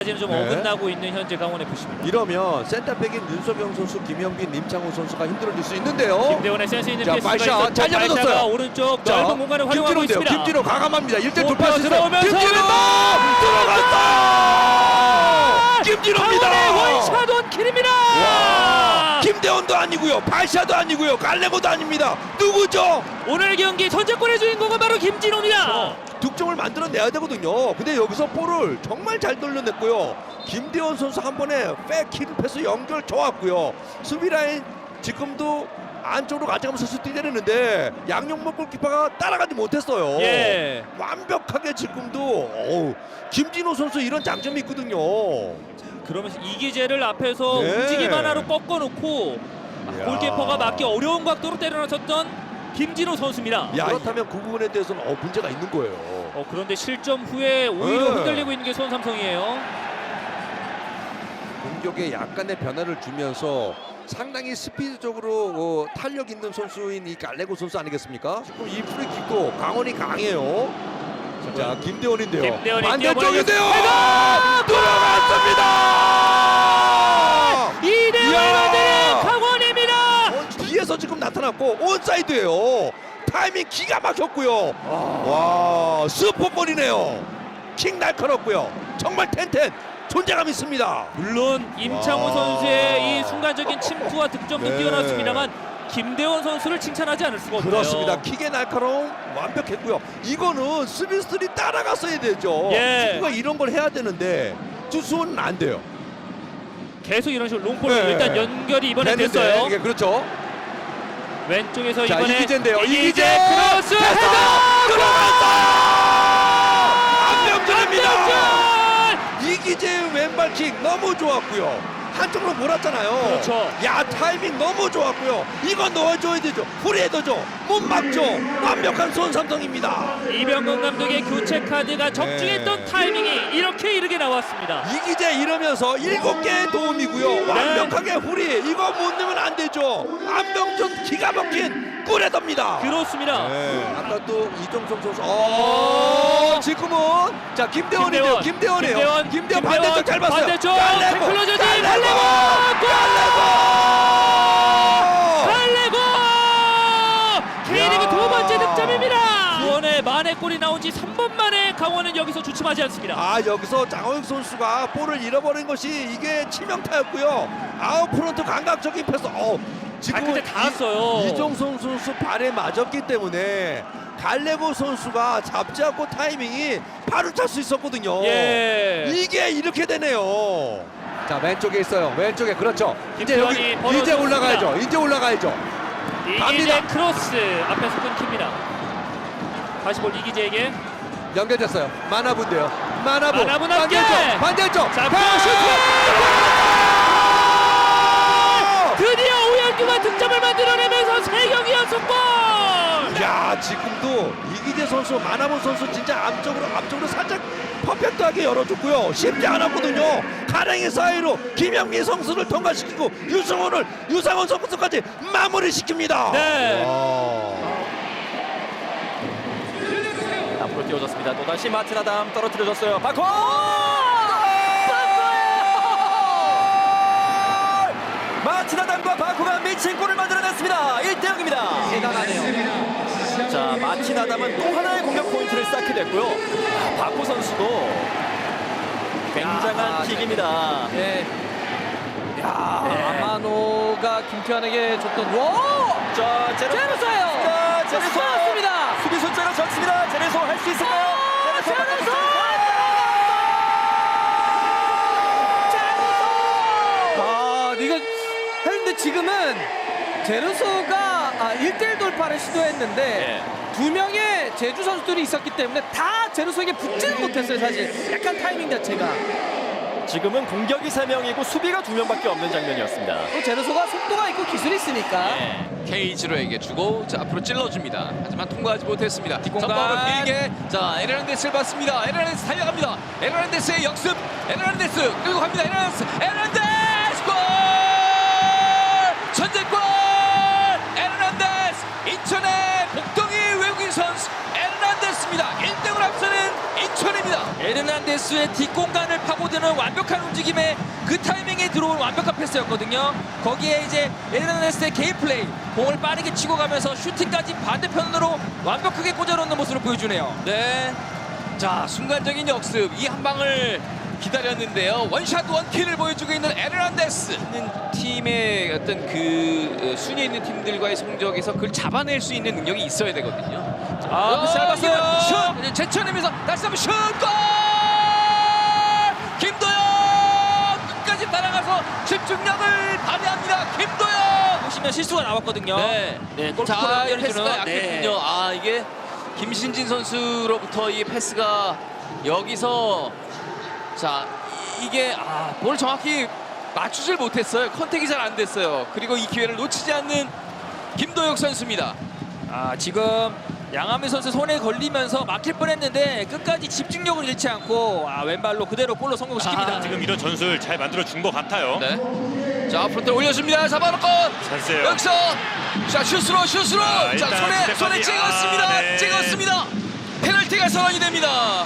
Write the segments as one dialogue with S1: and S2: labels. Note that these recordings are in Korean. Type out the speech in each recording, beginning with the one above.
S1: 까지는 좀
S2: 네.
S1: 어긋나고 있는 현재 강원 FC입니다.
S2: 이러면 센터백인 윤석영 선수, 김영빈, 임창훈 선수가 힘들어질 수 있는데요.
S1: 김대원의 센스 있는
S2: 자,
S1: 패스가 있었고
S2: 잘 잡아줬어요.
S1: 발샤가 오른쪽
S2: 자,
S1: 넓은 공간을 활용하고
S2: 김진호인데요.
S1: 있습니다.
S2: 김진호 가감합니다. 1대
S1: 골
S2: 돌파했어요.
S1: 들어오면서
S2: 김진호
S1: 왼발!
S2: 들어갔다. 김진호입니다.
S1: 강원의 원샷 원킬입니다.
S2: 와, 김대원도 아니고요. 발샤도 아니고요. 갈레고도 아닙니다. 누구죠?
S1: 오늘 경기 선제골의 주인공은 바로 김진호입니다.
S2: 득점을 만들어내야 되거든요. 근데 여기서 볼을 정말 잘 돌려냈고요. 김대원 선수 한 번에 백힐 패스 연결 좋았고요. 수비 라인 지금도 안쪽으로 가져가면서 슛 뛰내리는데 양용목 골키퍼가 따라가지 못했어요.
S1: 예.
S2: 완벽하게 지금도 어우, 김진호 선수 이런 장점이 있거든요.
S1: 그러면서 이기재를 앞에서
S2: 네.
S1: 움직임 하나로 꺾어놓고
S2: 이야.
S1: 골키퍼가 맞기 어려운 각도로 때려놨었던 김진호 선수입니다.
S2: 야, 그렇다면 그 부분에 대해서는 어, 문제가 있는 거예요.
S1: 어, 그런데 실점 후에 오히려
S2: 네.
S1: 흔들리고 있는 게 수원 삼성이에요.
S2: 공격에 약간의 변화를 주면서 상당히 스피드적으로 어, 탄력 있는 선수인 이 갈레고 선수 아니겠습니까? 지금 이 프리킥도 강원이 강해요. 자 김대원인데요.
S1: 김대원이
S2: 반대쪽인데요.
S1: 뛰어버리고
S2: 들어갔습니다.
S1: 2대1을
S2: 이야.
S1: 만드는.
S2: 어, 뒤에서 지금 나타났고 온사이드예요. 타이밍 기가 막혔고요. 와 슈퍼볼이네요. 킥 날카롭고요. 정말 텐텐 존재감 있습니다.
S1: 물론 임창호
S2: 와.
S1: 선수의 이 순간적인 침투와 득점도
S2: 네.
S1: 뛰어났습니다만 김대원 선수를 칭찬하지 않을 수가 없네요.
S2: 그렇습니다. 킥의 날카로움 완벽했고요. 이거는 스미스들이 따라갔어야 되죠.
S1: 예.
S2: 누가 이런 걸 해야 되는데 주수는 안 돼요.
S1: 계속 이런 식으로 롱볼
S2: 네.
S1: 일단 연결이 이번에
S2: 됐는데,
S1: 됐어요.
S2: 이게 그렇죠.
S1: 왼쪽에서
S2: 자
S1: 이번에
S2: 이기재인데요.
S1: 이기재 크로스
S2: 패스!
S1: 헤더
S2: 들어갔어요. 안명준입니다. 이기재의 왼발킥 너무 좋았고요. 한쪽으로 몰았잖아요.
S1: 그렇죠.
S2: 야 타이밍 너무 좋았고요. 이거 넣어줘야 되죠. 후리해도죠. 못 막죠. 완벽한 손삼성입니다.
S1: 이병건 감독의 교체 카드가 적중했던
S2: 네.
S1: 타이밍이 이렇게 이르게 나왔습니다.
S2: 이기재 이러면서 일곱 개의 도움이고요. 완벽하게 후리 이거 못 넣으면 안 되죠. 안병준 기가 막힌 꿀에더입니다.
S1: 그렇습니다.
S2: 네. 아까 또 이정성 선수. 어, 지금은 자 김대원인데요.
S1: 김대원.
S2: 김대원이에요.
S1: 김대원.
S2: 김대원,
S1: 김대원.
S2: 반대쪽 잘 봤어요.
S1: 반대쪽. 저지.
S2: 갈레고,
S1: 갈레고.
S2: 갈레고.
S1: 달래고 K리그
S2: 야.
S1: 두 번째 득점입니다. 수원의 만회 골이 나온 지 3번 만에 강원은 여기서 주춤하지 않습니다.
S2: 아 여기서 장호영 선수가 볼을 잃어버린 것이 이게 치명타였고요. 아웃 프론트 감각적인 패스. 어, 지금
S1: 발끝에 닿았어요.
S2: 이종성 선수 발에 맞았기 때문에 갈레고 선수가 잡지 않고 타이밍이 발을 찰 수 있었거든요.
S1: 예.
S2: 이게 이렇게 되네요. 자 왼쪽에 있어요. 왼쪽에 그렇죠. 이제
S1: 김태환이
S2: 여기
S1: 벌어졌습니다.
S2: 이제 올라가야죠. 이제 올라가야죠.
S1: 이기재
S2: 갑니다.
S1: 크로스 앞에서 끊깁니다. 다시 볼 이기재에게
S2: 연결됐어요. 마나분데요. 마나분.
S1: 마나분 함께!
S2: 반대쪽. 반대쪽.
S1: 자,
S2: 가!
S1: 슈팅! 드디어 오영규가 득점을 만들어내면서 세 경기 연속 골.
S2: 야 지금도 이기재 선수 마나본 선수 진짜 앞쪽으로 앞쪽으로 살짝 퍼펙트하게 열어줬고요 쉽지 않았거든요 가랭이 사이로 김영민 선수를 통과시키고 유승원을 유상원 선수까지 마무리시킵니다
S1: 네.
S3: 앞으로 띄워졌습니다. 또 다시 마티나담 떨어뜨려졌어요. 바코! 마티나담과 바코가 미친 골을 만들어냈습니다. 1대 0입니다. 마티나담은 또 하나의 공격 포인트를 쌓게 됐고요. 아, 바코 선수도 굉장한 킥입니다.
S4: 네. 야,
S3: 네.
S4: 아마노가 김태환에게 줬던 와!
S3: 자.
S4: 제르소예요.
S3: 자,
S4: 자,
S3: 제레소.
S4: 쏘았습니다.
S3: 수비 숫자가 적습니다. 제레소 할 수 있을까요? 제레소.
S4: 제르소! 아, 이거 했는데 지금은 제르소가 아, 1대1 돌파를 시도했는데
S3: 네.
S4: 두 명의 제주 선수들이 있었기 때문에 다 제르소에게 붙지는 못했어요, 사실. 약간 타이밍 자체가.
S3: 지금은 공격이 3명이고 수비가 2명밖에 없는 장면이었습니다.
S4: 또 제르소가 속도가 있고 기술이 있으니까.
S5: 케이지로에게 주고 자 앞으로 찔러줍니다. 하지만 통과하지 못했습니다.
S3: 뒷공간.
S5: 길게 자 에르난데스를 봤습니다. 에르난데스 달려갑니다. 에르난데스의 역습. 에르난데스 끌고 갑니다. 에르난데스 에르난데스
S1: 에르난데스의 뒷공간을 파고드는 완벽한 움직임에 그 타이밍에 들어온 완벽한 패스였거든요. 거기에 이제 에르난데스의 개인 플레이, 공을 빠르게 치고 가면서 슈팅까지 반대편으로 완벽하게 꽂아놓는 모습을 보여주네요.
S5: 네. 자, 순간적인 역습. 이 한 방을 기다렸는데요. 원샷 원킬을 보여주고 있는 에르난데스. 팀의 어떤 그 어, 순위에 있는 팀들과의 성적에서 그걸 잡아낼 수 있는 능력이 있어야 되거든요.
S1: 아, 패스 짧았어요.
S5: 슛! 제천에면서 다시 한번 슛! 골! 김도영! 끝까지 따라가서 집중력을 발휘합니다. 김도영!
S1: 보시면 실수가 나왔거든요.
S5: 네.
S1: 네,
S5: 자,
S1: 골키퍼를
S5: 이 패스가
S1: 때려주는,
S5: 약했군요. 아, 이게 김신진 선수로부터 이 패스가 여기서 자, 이- 이게 아, 볼 정확히 맞추질 못했어요. 컨택이 잘 안 됐어요. 그리고 이 기회를 놓치지 않는 김도혁 선수입니다.
S1: 아, 지금 양하민 선수 손에 걸리면서 막힐 뻔했는데 끝까지 집중력을 잃지 않고 아, 왼발로 그대로 골로 성공시킵니다.
S5: 아,
S6: 지금 이런 전술 잘 만들어 준 것 같아요.
S5: 네. 자, 앞으로 올려줍니다. 잡아놓고
S6: 찬스예요.
S5: 여기서 자 슛으로 슛으로
S6: 자,
S5: 자 손에. 손에 찍었습니다.
S6: 아, 네.
S5: 찍었습니다. 페널티가 선언이 됩니다.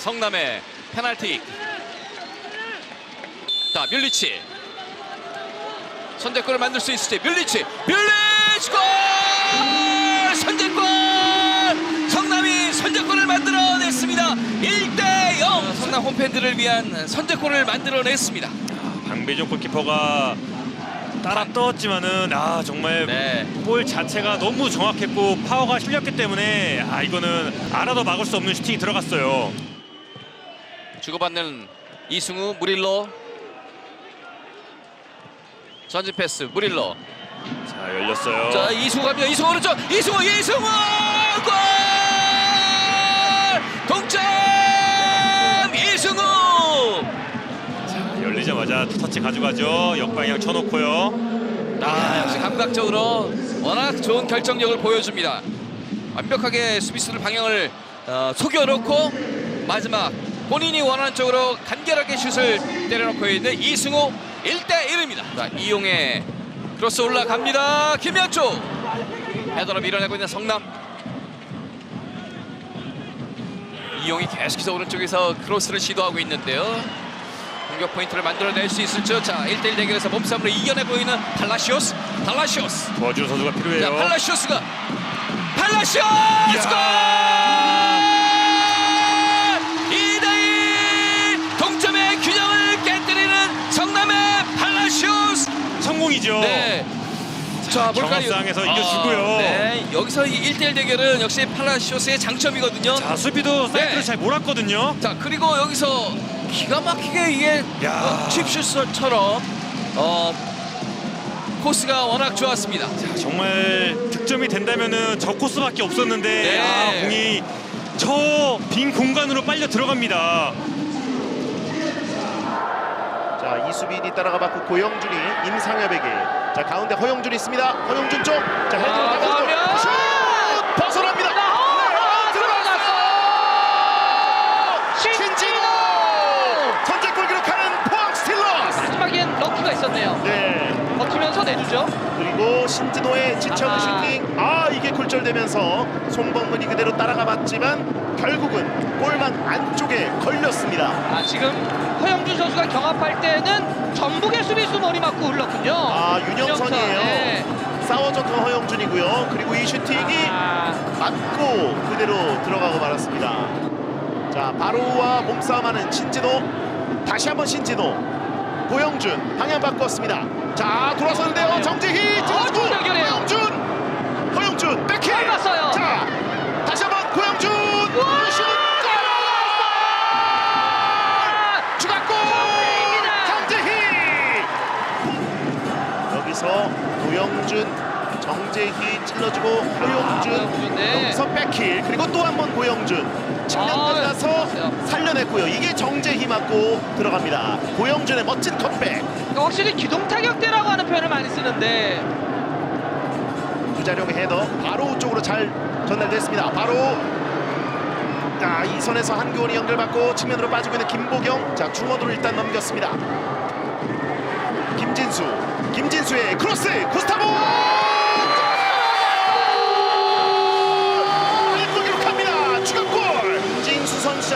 S5: 성남의 페널티. 자 뮬리치 선제골을 만들 수 있을지 뮬리치 뮬리치 골 홈팬들을 위한 선제골을 만들어냈습니다
S6: 방배종 골키퍼가 따라 떴지만은 아 정말
S5: 네.
S6: 볼 자체가 너무 정확했고 파워가 실렸기 때문에 아 이거는 알아도 막을 수 없는 슈팅이 들어갔어요.
S5: 주고받는 이승우 무릴로 전진 패스 무릴로
S6: 자 열렸어요.
S5: 자 이승우 갑니다 이승우 오른쪽 이승우 이승우
S6: 열리자마자 터치 가져가죠. 역방향 쳐놓고요.
S5: 아 역시 감각적으로 워낙 좋은 결정력을 보여줍니다. 완벽하게 수비수들 방향을 어, 속여놓고 마지막 본인이 원하는 쪽으로 간결하게 슛을 때려놓고 있는 이승우 1대1입니다. 자 이용의 크로스 올라갑니다. 김현주 헤더로 밀어내고 있는 성남. 이용이 계속해서 오른쪽에서 크로스를 시도하고 있는데요 공격 포인트를 만들어낼 수 있을죠 자 1대1 대결에서 몸싸움으로 이겨내고 있는 팔라시오스 팔라시오스
S6: 도와주는 선수가
S5: 자
S6: 필요해요.
S5: 팔라시오스가 팔라시오스 골! 2대2 동점의 균형을 깨뜨리는 성남의 팔라시오스
S6: 성공이죠.
S5: 네. 자, 뭘까요?
S6: 경합상에서 이겨주고요.
S5: 네, 여기서 이 1대1 대결은 역시 팔라시오스의 장점이거든요.
S6: 자 수비도 사이트를
S5: 네.
S6: 잘 몰았거든요.
S5: 자, 그리고 여기서 기가 막히게 이게
S6: 야.
S5: 어, 칩슛처럼 어, 코스가 워낙 좋았습니다.
S6: 정말 득점이 된다면은 저 코스밖에 없었는데
S5: 네.
S6: 아, 공이 저 빈 공간으로 빨려 들어갑니다.
S7: 자 이수빈이 따라가 받고 고영준이 임상엽에게 자 가운데 허영준 있습니다 허영준 쪽자 헤드로
S4: 아,
S7: 나가고
S4: 나오면
S7: 슛
S4: 럭키가 있었네요.
S7: 네
S4: 버티면서 내주죠.
S7: 그리고 신진호의
S4: 아하.
S7: 슈팅 아 이게 굴절되면서 송범근이 그대로 따라가 봤지만 결국은 골만 안쪽에 걸렸습니다
S4: 아 지금 허영준 선수가 경합할 때는 전북의 수비수 머리 맞고 흘렀군요.
S7: 아 윤영선이에요
S4: 네.
S7: 싸워줬던 허영준이고요 그리고 이 슈팅이
S4: 아,
S7: 맞고 그대로 들어가고 말았습니다. 자 바로와 몸싸움하는 신진호 다시 한번 신진호 고영준 방향 바꿨습니다. 자 돌아서는데요. 정재희
S4: 어,
S7: 찍어주고
S4: 좋은 연결이에요.
S7: 허영준!
S4: 잘 봤어요.
S7: 자 다시 한번 고영준! 슛! 골! 추가골! 정재희! 여기서 고영준 정재희 찔러주고 허용준
S4: 허용준, 네.
S7: 여기서 백힐 그리고 또 한 번 고영준. 측면
S4: 아,
S7: 만나서
S4: 좋았어요.
S7: 살려냈고요. 이게 정재희 맞고 들어갑니다. 고영준의 멋진 컴백.
S4: 그러니까 확실히 기동 타격대라고 하는 표현을 많이 쓰는데.
S7: 주자룡의 헤더 바로 쪽으로 잘 전달됐습니다. 바로. 자 이 선에서 한교원이 연결받고 측면으로 빠지고 있는 김보경. 자 중원으로 일단 넘겼습니다. 김진수. 김진수의 크로스! 구스타보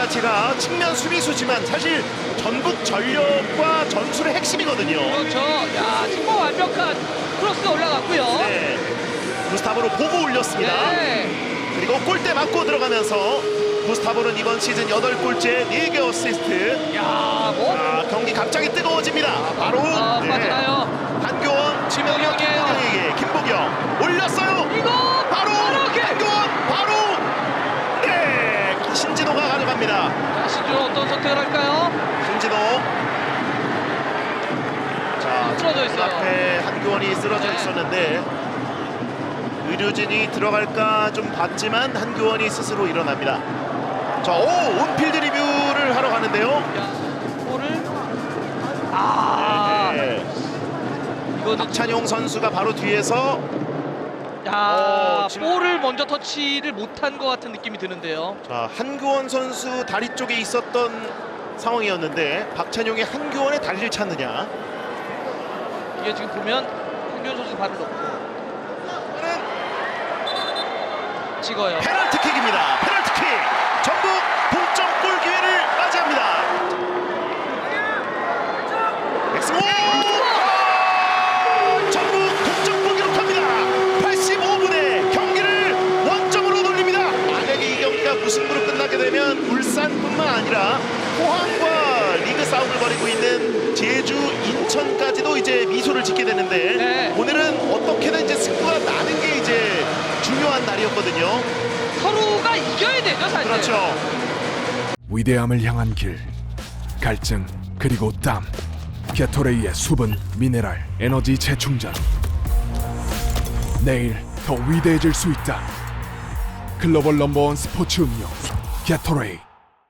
S7: 자 자체가 측면 수비수지만 사실 전북 전력과 전술의 핵심이거든요.
S4: 그렇죠. 야, 정말 완벽한 크로스가 올라갔고요.
S7: 네. 구스타보로 보고 올렸습니다.
S4: 네.
S7: 그리고 골대 맞고 들어가면서 구스타보는 이번 시즌 8골째 4개 어시스트.
S4: 야, 뭐
S7: 아, 경기 갑자기 뜨거워집니다. 바로
S4: 아,
S7: 네.
S4: 빠지나요?
S7: 한교원
S4: 김보경이에요.
S7: 김보경에게 김보경 올렸어요.
S4: 이거
S7: 바로
S4: 바로 게
S7: 한교원 바로 네 신진호가 가져갑니다.
S4: 자, 신준호 어떤 선택을 할까요?
S7: 신진호 자
S4: 쓰러져 있어요.
S7: 앞에 한교원이 쓰러져
S4: 네.
S7: 있었는데 의료진이 들어갈까 좀 봤지만 한교원이 스스로 일어납니다. 자 오 온필드 리뷰를 하러 가는데요.
S4: 야, 볼을 아,
S7: 네.
S4: 이거는
S7: 박찬용 선수가 바로 뒤에서
S4: 야,
S7: 어, 지금-
S4: 볼을 먼저 터치를 못한 것 같은 느낌이 드는데요.
S7: 자, 한교원 선수 다리 쪽에 있었던 상황이었는데 박찬용이 한교원의 다리를 찾느냐
S4: 이게 지금 보면 황교안 선수 발을 넣고 찍어요.
S7: 페널티킥입니다. 페널티킥. 전북 동점골 기회를 맞이합니다. 엑스모 전북 동점골 기록합니다. 85분에 경기를 원점으로 돌립니다. 만약에 이 경기가 무승부로 끝나게 되면 울산뿐만 아니라 포항과 리그 싸움을 벌이고 있는 제주, 인천까지도 이제 미소를 짓게 되는데
S4: 네.
S7: 오늘은 어떻게든 이제 승부가 나는 게 이제 중요한 날이었거든요.
S4: 서로가 이겨야 되죠, 사실.
S7: 그렇죠.
S8: 위대함을 향한 길 갈증 그리고 땀 게토레이의 수분 미네랄 에너지 재충전 내일 더 위대해질 수 있다 글로벌 넘버원 스포츠 음료 게토레이